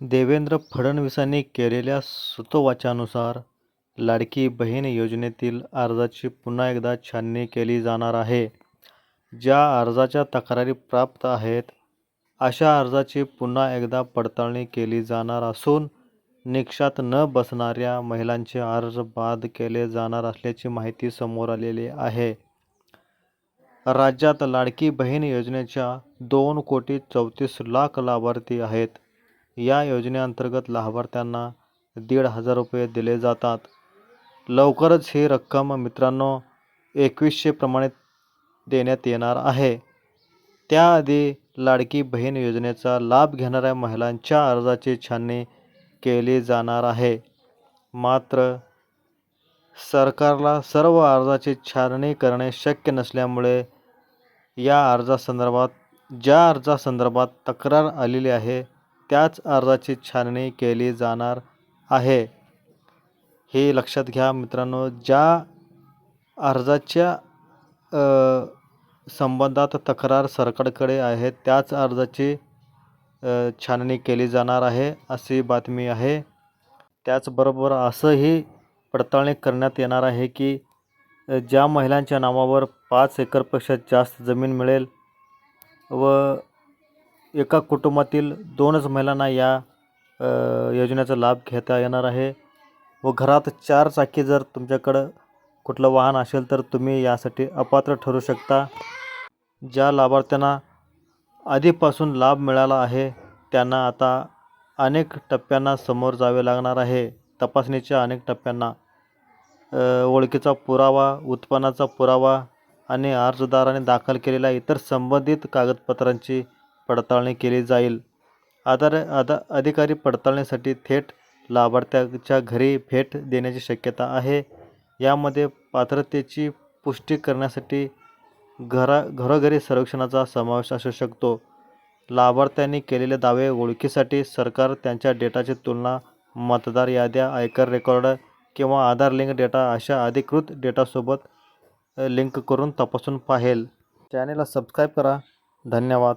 देवेंद्र फडणवीसांनी केलेल्या सुतोवाचानुसार लाडकी बहीण योजनेतील अर्जाची पुन्हा एकदा छाननी केली जाणार आहे. ज्या अर्जाच्या तक्रारी प्राप्त आहेत अशा अर्जाची पुन्हा एकदा पडताळणी केली जाणार असून निकषात न बसणाऱ्या महिलांचे अर्ज बाद केले जाणार असल्याची माहिती समोर आलेली आहे. राज्यात लाडकी बहीण योजनेच्या दोन कोटी चौतीस लाख लाभार्थी आहेत. या योजनेअंतर्गत लाभार्थ्यांना दीड हजार रुपये दिले जातात. लवकरच ही रक्कम मित्रांनो एकवीसशे प्रमाणे देण्यात येणार आहे. त्याआधी लाडकी बहीण योजनेचा लाभ घेणाऱ्या महिलांच्या अर्जाची छाननी केली जाणार आहे. मात्र सरकारला सर्व अर्जाची छाननी करणे शक्य नसल्यामुळे या अर्जासंदर्भात ज्या अर्जासंदर्भात तक्रार आलेली आहे त्याच अर्जाची छाननी केली जाणार आहे. हे लक्षात घ्या मित्रांनो ज्या अर्जाच्या संबंधात तक्रार सरकारकडे आहे त्याच अर्जाची छाननी केली जाणार आहे अशी बातमी आहे. त्याचबरोबर असंही पडताळणी करण्यात येणार आहे की ज्या महिलांच्या नावावर पाच एकरपेक्षा जास्त जमीन मिळेल व एका कुटुंबातील दोनच महिलांना या योजनेचा लाभ घेता येणार आहे व घरात चार चाकी जर तुमच्याकडं कुठलं वाहन असेल तर तुम्ही यासाठी अपात्र ठरू शकता. ज्या लाभार्थ्यांना आधीपासून लाभ मिळाला आहे त्यांना आता अनेक टप्प्यांना समोर जावे लागणार आहे. तपासणीच्या अनेक टप्प्यांना ओळखीचा पुरावा उत्पन्नाचा पुरावा आणि अर्जदाराने दाखल केलेल्या इतर संबंधित कागदपत्रांची पडताळणी केली जाईल. आधार आधा अधिकारी पडताळणीसाठी थेट लाभार्थ्याच्या घरी भेट देण्याची शक्यता आहे. यामध्ये पात्रतेची पुष्टी करण्यासाठी घरा घरोघरी सर्वेक्षणाचा समावेश असू शकतो. लाभार्थ्यांनी केलेले दावे ओळखीसाठी सरकार त्यांच्या डेटाची तुलना मतदार याद्या आयकर रेकॉर्ड किंवा आधार लिंक डेटा अशा अधिकृत डेटासोबत लिंक करून तपासून पाहेल. चॅनेलला सबस्क्राईब करा. धन्यवाद.